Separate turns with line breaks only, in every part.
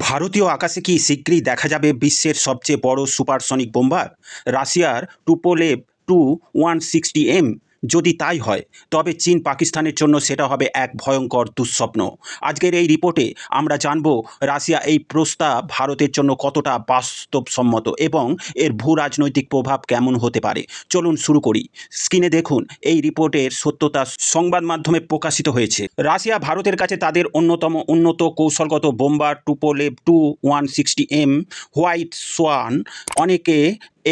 ভারতীয় আকাশে কি শীঘ্রই দেখা যাবে বিশ্বের সবচেয়ে বড় সুপারসনিক বোম্বার? রাশিয়ার Tupolev Tu one sixty M যদি তাই হয়, তবে চীন পাকিস্তানের জন্য সেটা হবে এক ভয়ঙ্কর দুঃস্বপ্ন। আজকের এই রিপোর্টে আমরা জানব রাশিয়া এই প্রস্তাব ভারতের জন্য কতটা বাস্তবসম্মত এবং এর ভূ রাজনৈতিক প্রভাব কেমন হতে পারে। চলুন শুরু করি। স্ক্রিনে দেখুন, এই রিপোর্টের সত্যতা সংবাদ মাধ্যমে প্রকাশিত হয়েছে। রাশিয়া ভারতের কাছে তাদের অন্যতম উন্নত কৌশলগত bomber Tupolev Tu one sixty M white swan অনেকে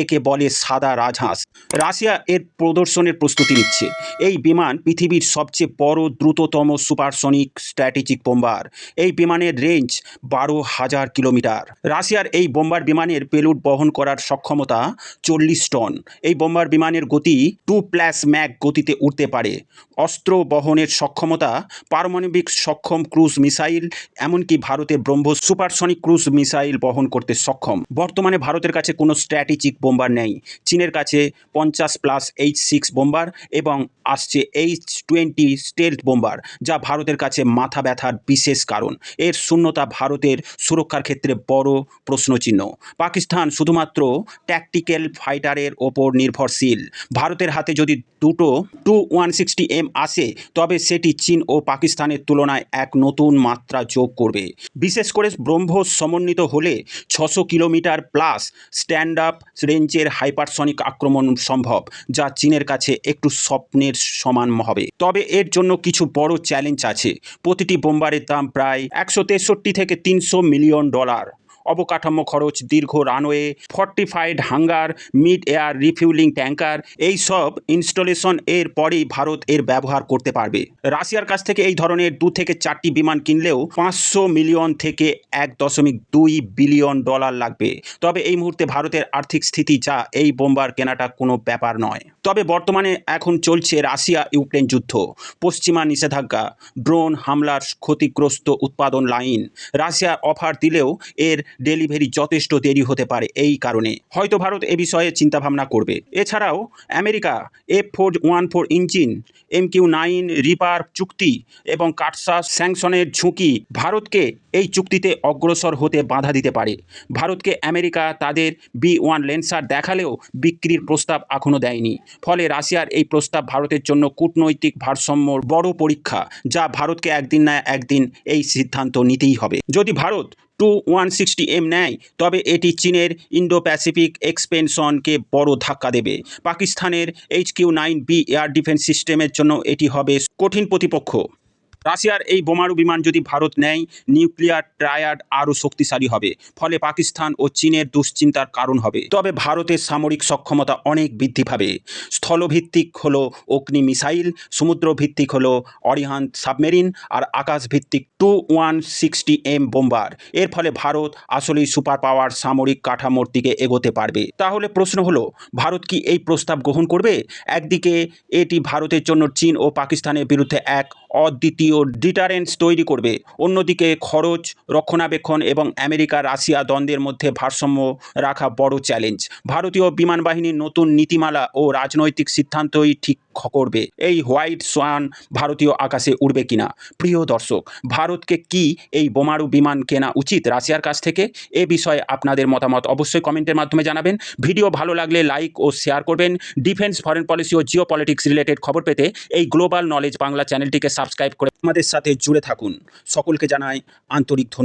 একে বলে সাদা রাজহাঁস। রাশিয়া এর প্রদর্শনের প্রস্তুতি নিচ্ছে। এই বিমান পৃথিবীর সবচেয়ে বড়, দ্রুততম সুপারসনিক স্ট্র্যাটেজিক বোম্বার। এই বিমানের রেঞ্জ বারো হাজার কিলোমিটার। রাশিয়ার এই বোম্বার বিমানের পেলুট বহন করার সক্ষমতা চল্লিশ টন। এই বোম্বার বিমানের গতি টু প্লাস ম্যাক গতিতে উঠতে পারে। অস্ত্র বহনের সক্ষমতা, পারমাণবিক সক্ষম ক্রুজ মিসাইল, এমনকি ভারতের ব্রহ্ম সুপারসনিক ক্রুজ মিসাইল বহন করতে সক্ষম। বর্তমানে ভারতের কাছে কোনো স্ট্র্যাটেজিক বোম্বার নেই। চীনের কাছে পঞ্চাশ প্লাস এইচ সিক্স বোম্বার এবং আসছে এইচ টোয়েন্টি স্টেলথ বোম্বার, যা ভারতের কাছে মাথা ব্যথার বিশেষ কারণ। এর শূন্যতা ভারতের সুরক্ষার ক্ষেত্রে বড় প্রশ্নচিহ্ন। পাকিস্তান শুধুমাত্র ট্যাকটিক্যাল ফাইটারের ওপর নির্ভরশীল। ভারতের হাতে যদি দুটো টু ওয়ান সিক্সটি এম আসে, তবে সেটি চীন ও পাকিস্তানের তুলনায় এক নতুন মাত্রা যোগ করবে। বিশেষ করে ব্রহ্মোস সমন্বিত হলে ছশো কিলোমিটার প্লাস স্ট্যান্ড আপ রেঞ্জের হাইপারসনিক আক্রমণ সম্ভব, যা চীনের কাছে একটু স্বপ্নের সমান হবে। তবে এর জন্য কিছু বড় চ্যালেঞ্জ আছে। প্রতিটি বোম্বারের দাম প্রায় একশো তেষট্টি থেকে তিনশো মিলিয়ন ডলার। অবকাঠামো খরচ, দীর্ঘ runway fortified hangar mid air refuelling tanker এই সব ইনস্টলেশন এর পরেই ভারত এর ব্যবহার করতে পারবে। রাশিয়ার কাছ থেকে এই ধরনের দু থেকে চারটি বিমান কিনলেও পাঁচশো মিলিয়ন থেকে এক দশমিক দুই বিলিয়ন ডলার লাগবে। তবে এই মুহূর্তে ভারতের আর্থিক স্থিতি যা এই বোম্বার কেনাটা কোনো ব্যাপার নয়। তবে বর্তমানে এখন চলছে রাশিয়া ইউক্রেন যুদ্ধ। পশ্চিমা নিষেধাজ্ঞা, ড্রোন হামলার ক্ষতিগ্রস্ত উৎপাদন লাইন। রাশিয়া অফার দিলেও এর ডেলিভারি যথেষ্ট দেরি হতে পারে এই কারণে। হয়তো ভারত এ বিষয়ে চিন্তাভাবনা করবে। এছাড়াও, America F four one four engine, M Q nine Reaper চুক্তি এবং কাটসা স্যাংশনের ঝুঁকি ভারতকে এই চুক্তিতে অগ্রসর হতে বাধা দিতে পারে। ভারতকে আমেরিকা তাদের বি ওয়ান লেন্সার দেখালেও বিক্রির প্রস্তাব এখনও দেয়নি। ফলে রাশিয়ার এই প্রস্তাব ভারতের জন্য কূটনৈতিক ভারসাম্যর বড় পরীক্ষা, যা ভারতকে একদিন না একদিন এই সিদ্ধান্ত নিতেই হবে। যদি Bharat Tu one sixty M নেয়, তবে এটি চীনের ইন্ডো প্যাসিফিক এক্সপেনশনকে বড় ধাক্কা দেবে। পাকিস্তানের H Q nine B air defence সিস্টেমের জন্য এটি হবে কঠিন প্রতিপক্ষ। রাশিয়ার এই বোমারু বিমান যদি ভারত নেয়, নিউক্লিয়ার ট্রায়াড আরও শক্তিশালী হবে। ফলে পাকিস্তান ও চীনের দুশ্চিন্তার কারণ হবে। তবে ভারতের সামরিক সক্ষমতা অনেক বৃদ্ধি পাবে। স্থলভিত্তিক হলো অগ্নি মিসাইল, সমুদ্রভিত্তিক হলো অরিহান্ত সাবমেরিন, আর আকাশভিত্তিক Tu one sixty M bomber. এর ফলে ভারত আসলেই সুপার পাওয়ার সামরিক কাঠামোর দিকে এগোতে পারবে। তাহলে প্রশ্ন হলো, ভারত কি এই প্রস্তাব গ্রহণ করবে? একদিকে এটি ভারতের জন্য চীন ও পাকিস্তানের বিরুদ্ধে এক অদ্বিতীয় ডিটারেন্স তৈরি করবে। অন্যদিকে খরচ, রক্ষণাবেক্ষণ এবং আমেরিকা, রাশিয়া দ্বন্দ্বের মধ্যে ভারসাম্য রাখা বড় চ্যালেঞ্জ। ভারতীয় বিমান বাহিনীর নতুন নীতিমালা ও রাজনৈতিক সিদ্ধান্তই ঠিক করবে। এই হোয়াইট সোয়ান ভারতীয় আকাশে উড়বে কিনা? প্রিয় দর্শক, ভারতকে কি এই বোমারু বিমান কেনা উচিত রাশিয়ার কাছ থেকে? এ বিষয়ে আপনাদের মতামত অবশ্যই কমেন্টের মাধ্যমে জানাবেন। ভিডিও ভালো লাগলে লাইক ও শেয়ার করবেন। ডিফেন্স, ফরেন পলিসি ও জিও পলিটিক্স রিলেটেড খবর পেতে এই গ্লোবাল নলেজ বাংলা চ্যানেলটিকে সাবস্ক্রাইব করে আমাদের সাথে জুড়ে থাকুন। সকলকে জানাই আন্তরিক ধন্যবাদ।